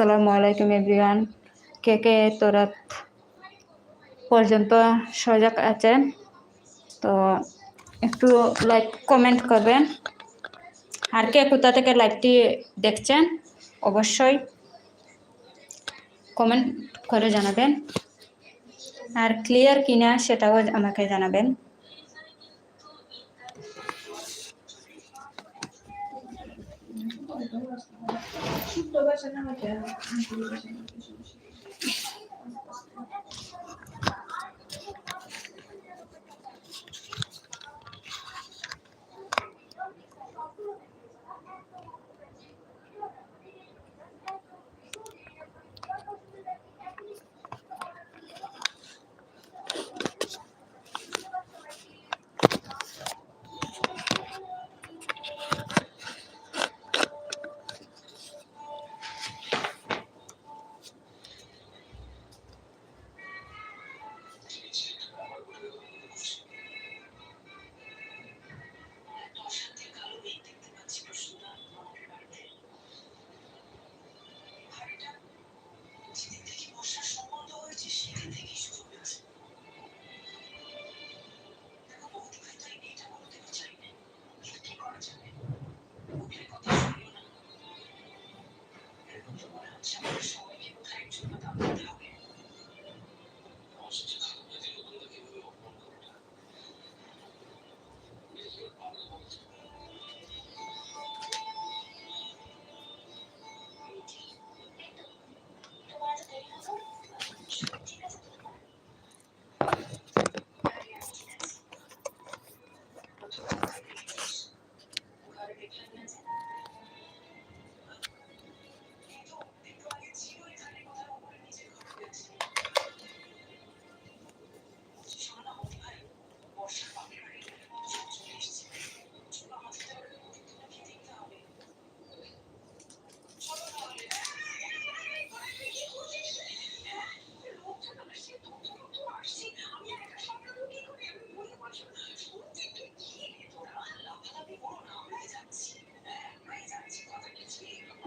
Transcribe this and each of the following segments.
আসসালামু আলাইকুম, এভরিওয়ান। কে কে তোরাত পর্যন্ত সজাগ আছেন, তো একটু লাইক, কমেন্ট করবেন। আর কে কোথা থেকে লাইভটি দেখছেন, অবশ্যই কমেন্ট করে জানাবেন। আর ক্লিয়ার কিনা সেটাও আমাকে জানাবেন। Ya.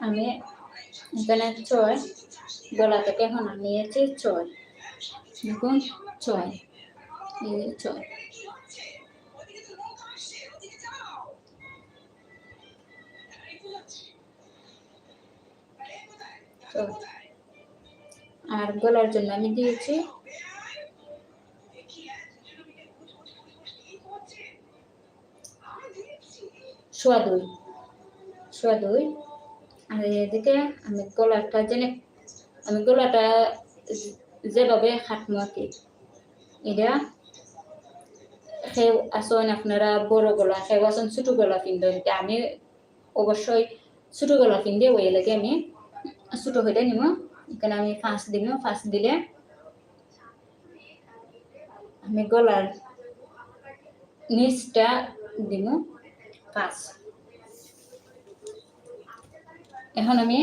আমি এখানে ছয়, গলা থেকে এখন নিয়েছি ছয়। দেখুন ছয়। ছয়। আর গলার জন্য আমি দিয়েছি সোয়া দুই। সোয়া দুই। আর এদিকে আমি গলাটা জেনে আমি গলাটা যেভাবে খাটমো আর কি এটা সেও আসন আপনারা বড় গলা, সেও আসন ছোট গলা কিনবেন আমি অবশ্যই ছোট গলা কিনবে ওই লাগে আমি ছোট হইতে নিব এখানে আমি ফাঁস দিব ফাঁস দিলে আমি গলার নিচটা দিব পাঁচ এখন আমি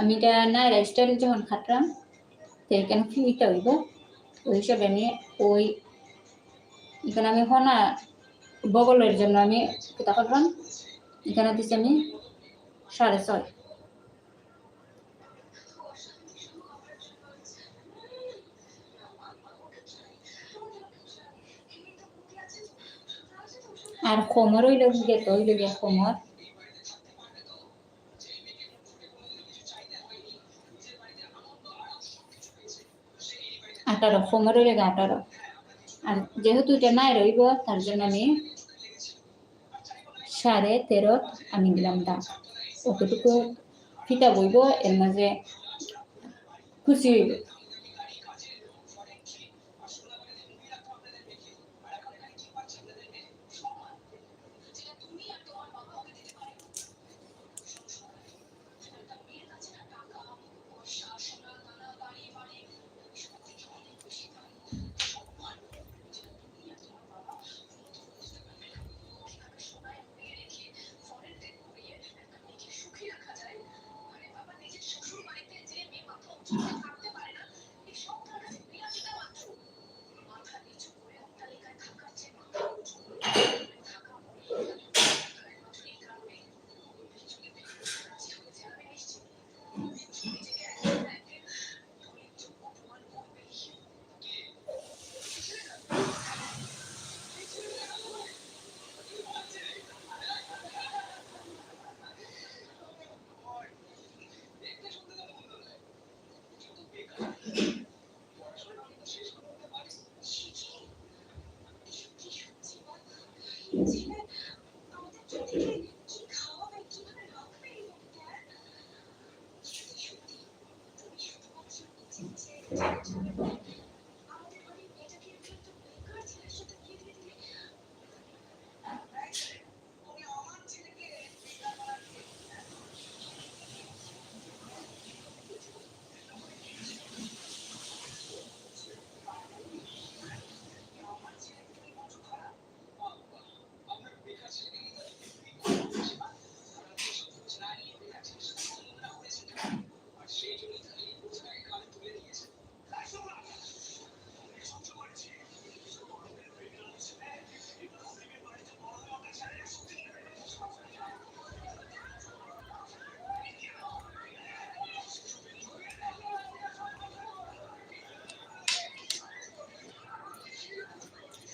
আমি এটা না রেজিস্টার যখন খাটলাম তো এখানে ফিটা হইব? ওই হিসাবে আমি ওই, এখানে আমি হনা বগলের জন্য আমি কোথা করলাম এখানে দিচ্ছি আমি সাড়ে ছয়। আর কোমর হইল গেত হইল গিয়া কোমর। আঠারো কোমরের লেগে গিয়া আঠারো আর যেহেতু এটা নাই রইব তার জন্য আমি সাড়ে তেরো আমি দিলাম দাম অতটুকু ফিতা বইব এর মাঝে খুশি হইব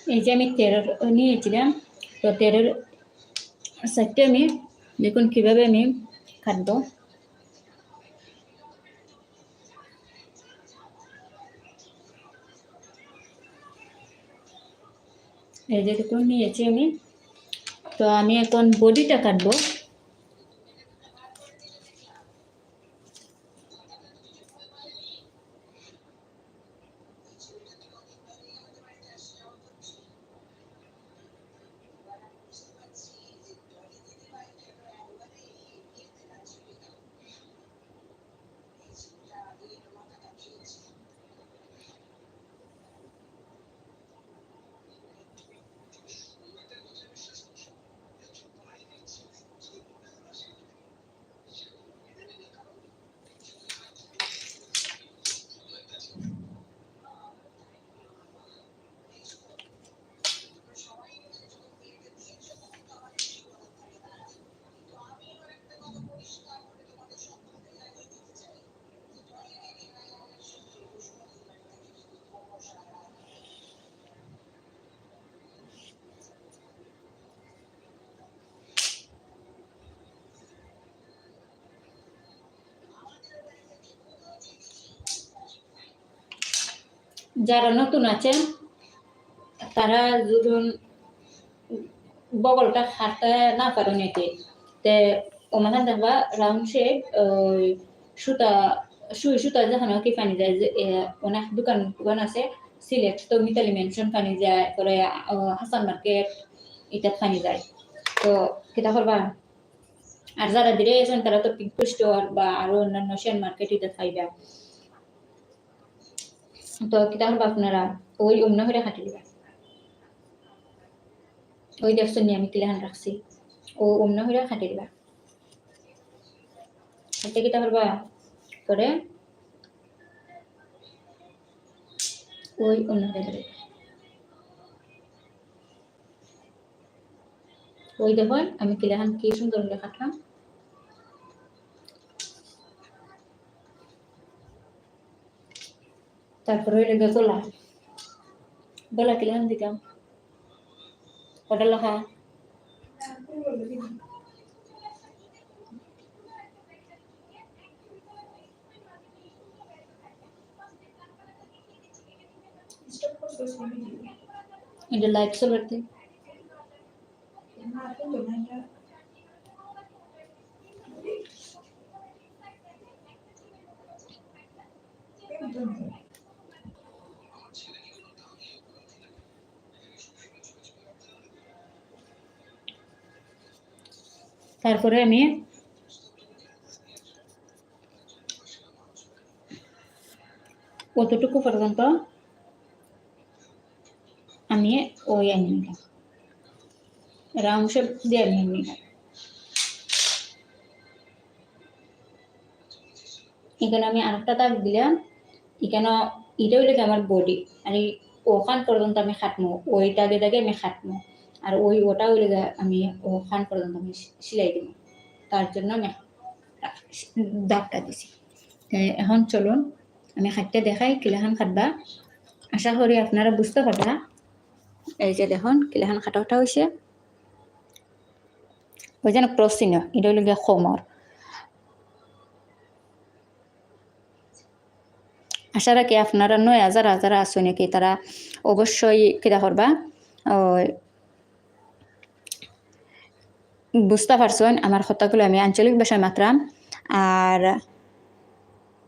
এই যে আমি তেল নিয়েছিলাম তো তেলের সাইডটা আমি দেখুন কীভাবে আমি কাটবো এই যে দেখুন নিয়েছি আমি তো আমি এখন বডিটা কাটবো যারা নতুন আছেন, তারা যখন বগলটা হাঁটতে না পারেন এতে, তে ওমাখান দেখবা রাউন্ড শেপ, ওই সুতা, সুই সুতা যখন কি পানি যায় যে অনেক দোকান দোকান আছে সিলেক্ট তো মিতালি মেনশন পানি যায়, পরে হাসান মার্কেট এটা পানি যায়। তো কিতা করবা? আর যারা দিলে তারা তো পিঙ্ক স্টোর বা আরও অন্যান্য শেয়ার মার্কেট এটা খাইবা তো কিতা করবা আপনারা ওই অন্য হয়ে খাটি দিবা ওই দেখছেন নি, আমি কিলাহান রাখছি ও অন্য হয়ে খাটি দিবা হাতে কিতা করবা করে ওই অন্য হয়ে ধরে ওই দেখুন আমি কিলাহান কি সুন্দর করে কাটলাম তারপরে ওই লেগে গলা গলা কিলাহান দিতাম ওটা লেখা স্টপ করছিস না ভিডিও এটা লাইক চলতে না কিন্তু না এটা একদম তারপরে আমি কতটুকু পর্যন্ত আমি ওই আনি নিলাম? রাউন্ড শেপ দিয়ে আমি নিলাম। এখানে আমি আরেকটা দাগ দিলাম। এখানে এটা হইলে আমার বডি আর ওখান পর্যন্ত আমি খাটমো, ওই দাগে দাগে আমি খাটমো। আর ওই ওটা গিয়ে আমি ওখান পর্যন্ত আমি সেলাই দিব। তার জন্য আমি দাগটা দিছি। এখন চলুন, আমি খাটতে দেখাই কিলাখান খাটবা আশা করি আপনারা বুঝতে পারবা। এই যে দেখুন, কিলাখান খাটা ওঠা হয়েছে ওই যেন ক্রস চিহ্ন এটা হইলে গিয়ে খমর আশা রাখি আপনারা নয় হাজার হাজার আছে নাকি তারা অবশ্যই কিরা করবা ওই বুঝতে পারছেন, আমার কথাগুলো আমি আঞ্চলিক ভাষায় মাত্রাম। আর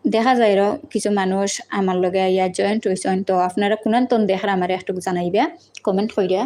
দেখা যায় কিছু মানুষ আমার লগে ইয়া জয়েন্ট হয়েছেন তো আপনারা কোনান তন দেখার আমার একটু জানাইবে কমেন্ট কইরা।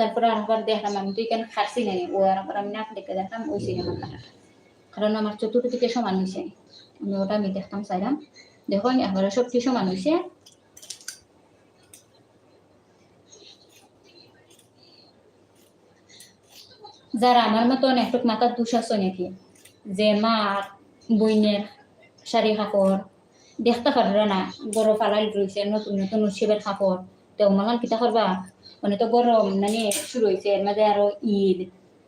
তারপরে আরেকবার দেখলাম আমি তো এখানে চতুর্দিকে সমান হয়েছে আমি ওটা আমি চাইলাম। দেখো একবার সমান হয়েছে যারা আমার মতন একটু মাথার দুষ আছে নাকি? যে মা বইনের শাড়ি কাপড় দেখতে পারবে না, বড় ফালাই নতুন নতুন উৎসবের কাপড়। তো মালান কিতা করবা? মানে তো গরম মানে শুরু হয়েছে এর মাঝে আরও ঈদ।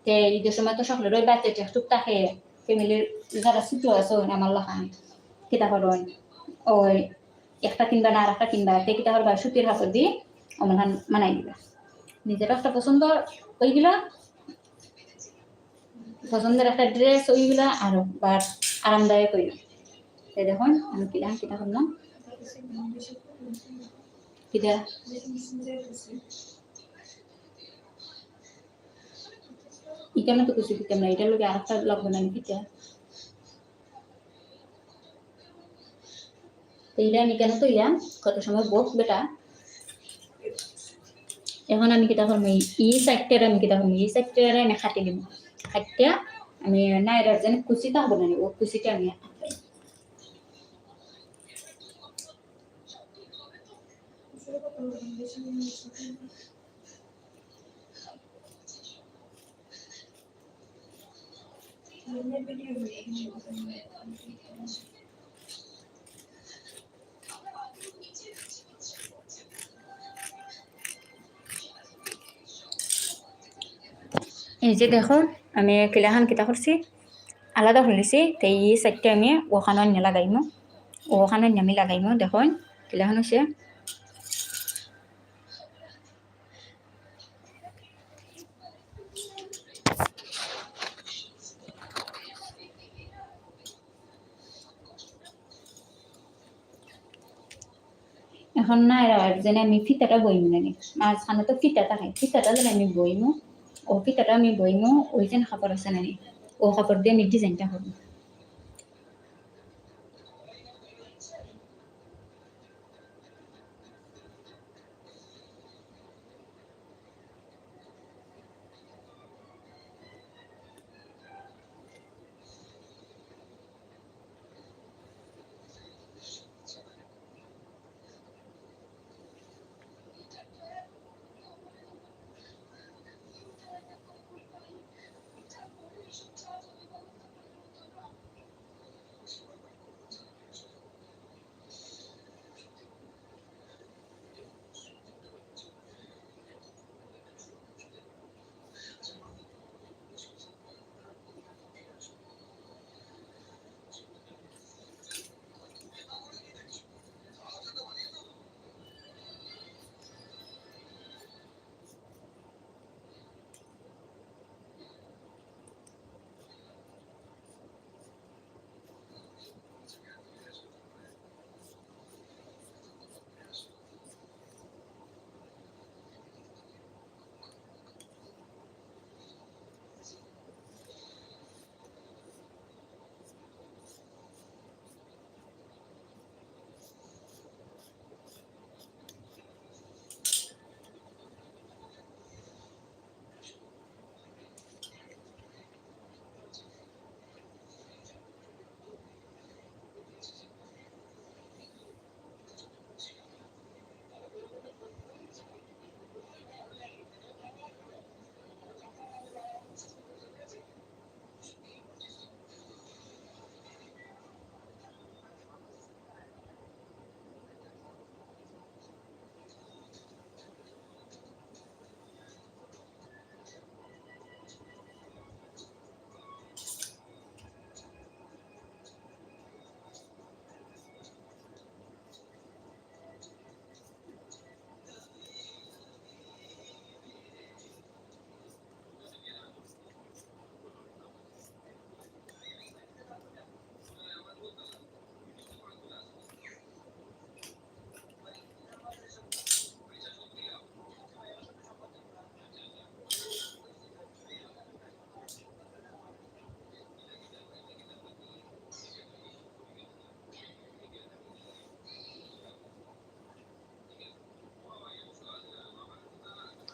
তে ঈদের সময় তো সকলের ওই বাচ্চা একটু থাকে। ফ্যামিলির যারা ছোট আছে আমার লাখান কিতা করেন ওই একটা কিনবা না আর একটা কিনবা। তে কিতা করবা? সুতির কাপড় দিয়ে আমার মানাই দিবা। নিজের একটা পছন্দ ওইগুলা। পছন্দের একটা ড্রেস ওইগুলা আর বার আরামদায়ক হইল। তাই দেখুন, আমি কিনা কিনা করলাম। কিনা ইকানে তো কিছু দিতাম না এটার লোকে আরেকটা লাগবে না এটা আমি কেন বেটা এখন আমি কিতা ই সাইডটারে আমি কিতা করব ই আমি খাটি দিব খাটিয়া আমি নাইরার যেন কুচিটা হব না ও কুচিটা আমি এই যে দেখো আমি কিলাখান কিতা করছি আলাদা খুলিছি তো এই সাইডটা আমি ওখানে লাগাইমো ওখানে আমি লাগাইমো, দেখুন কিলাখান হচ্ছে না আর যেন আমি ফিতাটা বইম না মাঝখানে তো ফিতা থাকে ফিতাটা যেন আমি বইমু। ও ফিতাটা আমি বইমু, ওই যেন খাবার আছে নি ও খাবার দিয়ে আমি ডিজাইনটা করব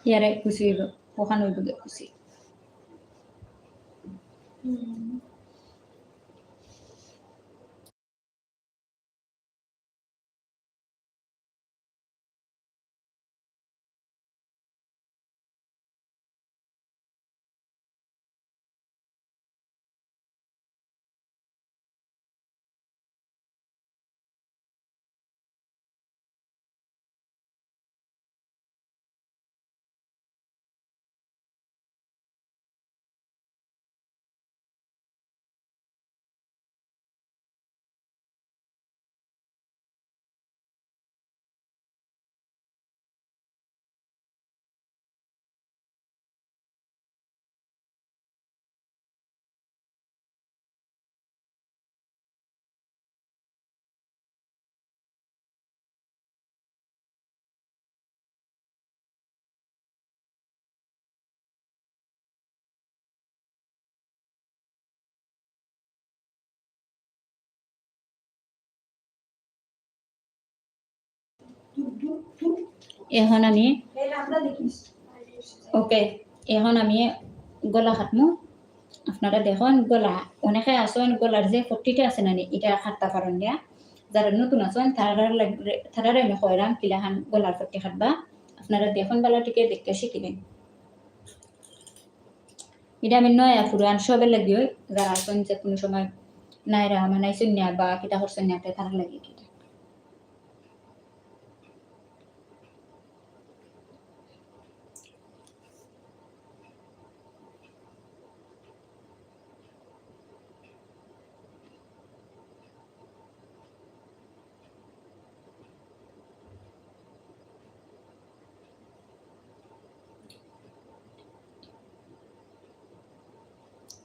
ইয়ারে খুশি হইব ওখানে হইব গে এখন আমি আমরা ওকে এখন আমি গলা কাটমু। আপনারা দেখুন গলা অনেকে আসেন গলার যে ফটিটা আছে না এটা খাটতে পারেন দিয়া। যারা নতুন আছেন তারার লাগ- তারারে আমি কইরাম কিলাহান গলার ফটি খাটবা আপনারা দেখুন বেলাটিকে দেখতে শিখিবেন এটা আমি নয়া পুরান সবের লাগি যারা আসেন যে কোনো সময় নাইরা মানাইছেন না বা কিতা করছেন না তারা লাগি কিটা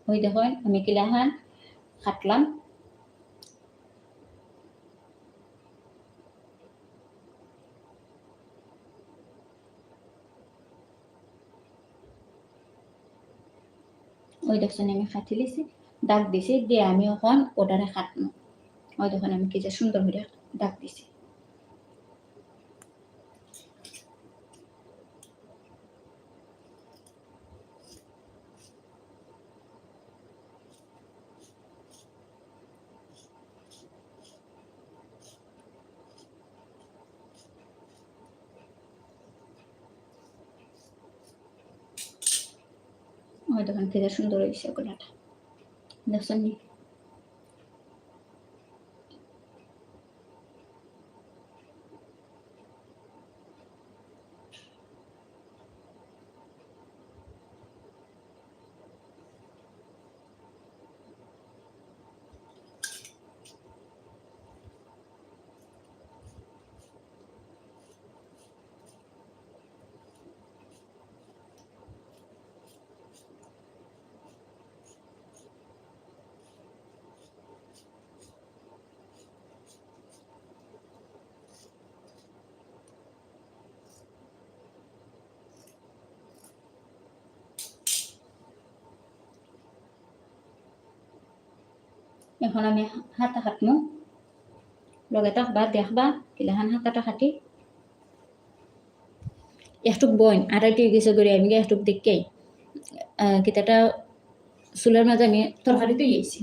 ওই দেখুন আমি কিলাহান কাটলাম ওই দেখছেন আমি খাটি লিছি দাগ দিছি দিয়ে আমি এখন ওটারে খাটনো ওই দেখুন আমি কি যে সুন্দর করে দাগ দিছি ওই তখন খেতে সুন্দর হয়েছে গোলাটা। দেখছেন নি? এখন আমি হাতা কাটমু লগে থাকবা দেখবা কিলাহান হাতাটা কাটি একটুক বইন আড়াইটি গেছে গড়ি আমি একটুক দেখকেই। কিতাটা চুলের মাঝে আমি তরকারিতে গেছি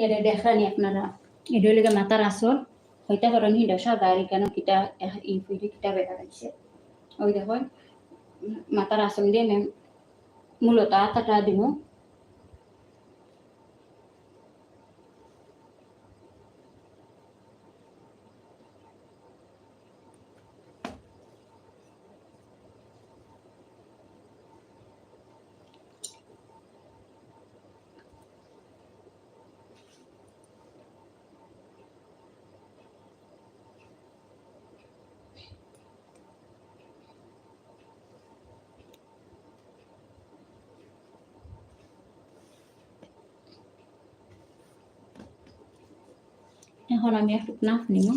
এরে দেখানি আপনারা। এটা হইলে মাতার আসল। হইতে পারেন হি সাদা আর কেন কিটা এই ফুইটি কিটা বেড়া গেছে ওই দেখো মাতার আসল দিয়ে মূলত আটাটা দিব এখন আমি একটু নাফ নিব।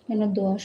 এখানে দশ?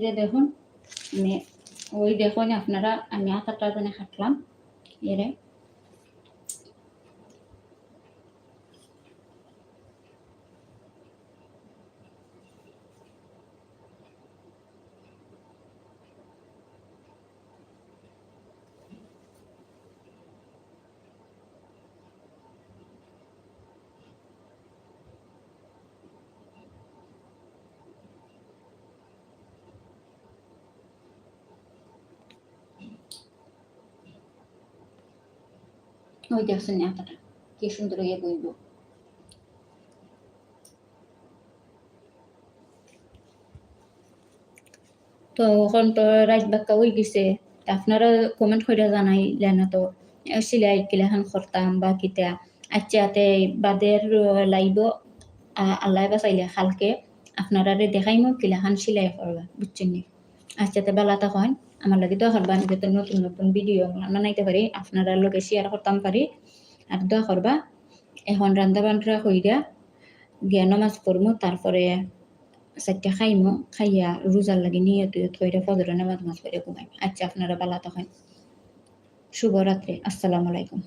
যে দেখুন আমি ওই দেখুন আপনারা আমি আঁকাটা জানে খাটলাম এরে। ওই দেখছেন আটাটা কি সুন্দর ইয়ে বইব তো এখন তো রাত বাক্কা হয়ে গেছে আপনারা কমেন্ট করে জানাইলেন না তো সিলাই কিলাখান করতাম বা কিতা আচ্ছা তে বাদের লাইব আল্লাহ বা চাইলে খালকে আপনারা দেখাইমো কিলাখান সিলাই করবা বুঝছেন আচ্ছা তে বেলা তখন আমার লাগে দোয়া করবা আমি যাতে নতুন নতুন ভিডিও বানাইতে পারি, আপনারা লোকে শেয়ার করতাম পারি। আর দোয়া করবা, এখন রান্ধা বান্না কইরা গিয়া নমাজ পড়মু, তারপরে চারটা খাইমু, খাইয়া রোজার লাগে নিয়ে তুই থইরা ফজরে নামাজ মাছ পড়ে ঘুমাই আচ্ছা আপনারা বালা তখন। শুভরাত্রি, আসসালামু আলাইকুম।